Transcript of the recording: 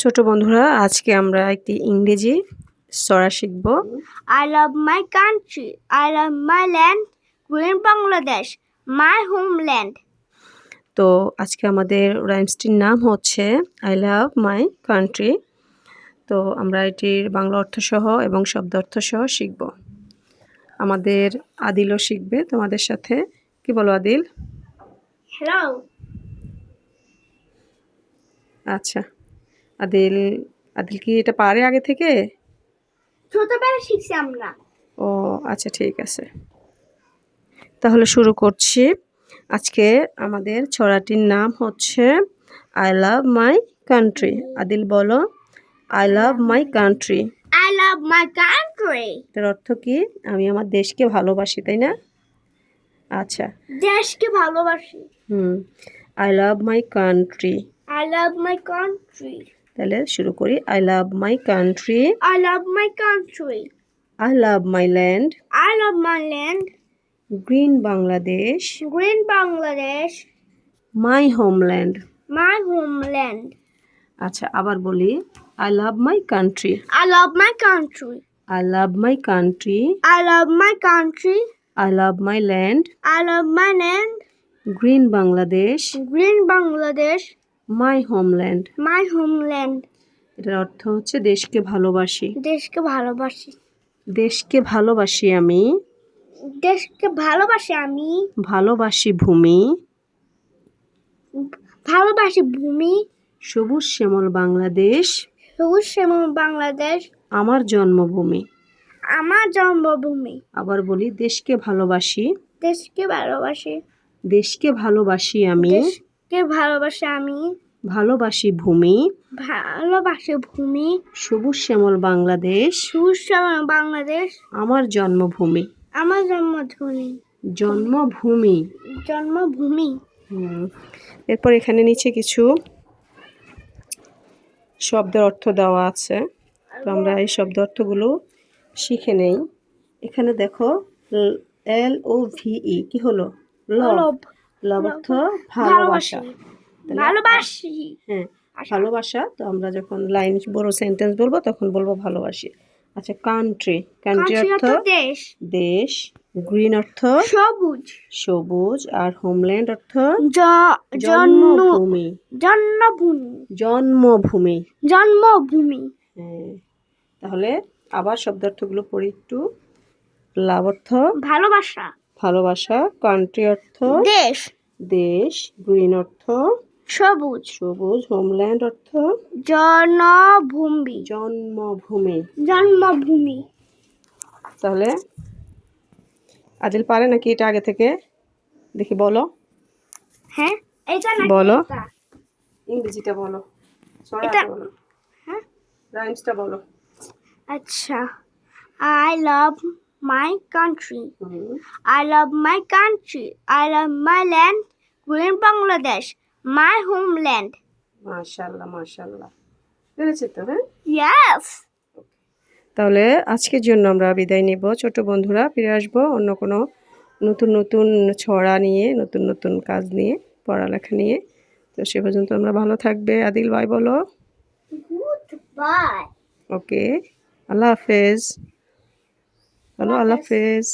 ছোট বন্ধুরা আজকে আমরা একটি ইংরেজি সরা শিখব। I love my country. I love my land. Green Bangladesh, my homeland. তো আজকে আমাদের রাইমসটির নাম হচ্ছে আই লাভ মাই কান্ট্রি তো আমরা এটির বাংলা অর্থ সহ এবং শব্দ অর্থ সহ শিখব। আমাদের আদিলও শিখবে তোমাদের সাথে। কি বলো আদিল? হ্যালো আচ্ছা। আদিল আদিল কি এটা পারে আগে থেকে? ছোটবেলা শিখছি আমরা। ও আচ্ছা ঠিক আছে। তাহলে শুরু করছি। আজকে আমাদের ছড়াটির নাম হচ্ছে I love my country Adil বলো। I love my country I love my country এর অর্থ কি? আমি আমার দেশকে ভালোবাসি তাই না? আচ্ছা। দেশকে ভালোবাসি। হুম। I love my country I love my country. তাহলে শুরু করি I love my country I love my country I love my land I love my land green Bangladesh green Bangladesh my homeland my homeland আচ্ছা আবার বলি I love my country I love my country I love my country I love my country I love my land I love my land green Bangladesh green Bangladesh my homeland my homeland এটার অর্থ হচ্ছে দেশকে ভালোবাসি। দেশকে ভালোবাসি। দেশকে ভালোবাসি আমি। দেশকে ভালোবাসি আমি। ভালোবাসি ভূমি। ভালোবাসি ভূমি। সবুজ শ্যামল বাংলাদেশ। সবুজ শ্যামল বাংলাদেশ। আমার জন্মভূমি। আমার জন্মভূমি। আবার বলি দেশকে ভালোবাসি। দেশকে ভালোবাসি। দেশকে ভালোবাসি আমি। দেশকে ভালোবাসি আমি? ভালোবাসি ভূমি। ভালোবাসি ভূমি। সবুজ শ্যামল বাংলাদেশ। সবুজ শ্যামল বাংলাদেশ। আমার জন্মভূমি। আমার জন্মভূমি। জন্মভূমি। জন্মভূমি। এরপর এখানে নিচে কিছু শব্দের অর্থ দেওয়া আছে। তো আমরা এই শব্দ অর্থগুলো শিখে নেই। এখানে দেখো এল ও ভিই কি হলো? লভ লভ অর্থ ভালোবাসা। ভালোবাসি। হ্যাঁ ভালোবাসা তো আমরা যখন লাইন বড় সেন্টেন্স বলব তখন বলব ভালোবাসি। আচ্ছা কান্ট্রি কান্ট্রি অর্থ অর্থ দেশ। দেশ গ্রিন অর্থ সবুজ। সবুজ আর হোমল্যান্ড অর্থ জন্মভূমি। জন্মভূমি। জন্মভূমি। জন্মভূমি। হ্যাঁ তাহলে আবার শব্দার্থগুলো পড়ি একটু। লাভ অর্থ ভালোবাসা। ভালোবাসা কান্ট্রি অর্থ? দেশ। দেশ গ্রিন অর্থ? সবুজ। সবুজ। হোমল্যান্ড অর্থ? জনভূমি জন্মভূমি। জন্মভূমি। তাহলে আদিল পারে নাকি এটা আগে থেকে? দেখি বলো। হ্যাঁ এটা নাকি বলো। ইংরেজিটা বলো। এটা- বলো। হ্যাঁ। রাইমসটা বলো। আচ্ছা। আই লাভ মাই কান্ট্রি হুম। I love my country. I love my land. Green Bangladesh, my homeland. মাশাল্লাহ মাশাল্লাহ পেরেছে তো হ্যাঁ Yes. তাহলে আজকের জন্য আমরা বিদায় নিব ছোট বন্ধুরা ফিরে আসব অন্য কোনো নতুন নতুন ছড়া নিয়ে নতুন নতুন কাজ নিয়ে পড়ালেখা নিয়ে তো সে পর্যন্ত আমরা ভালো থাকবে আদিল ভাই বলো Goodbye. ওকে আল্লাহ হাফেজ বলো আল্লাহ হাফেজ।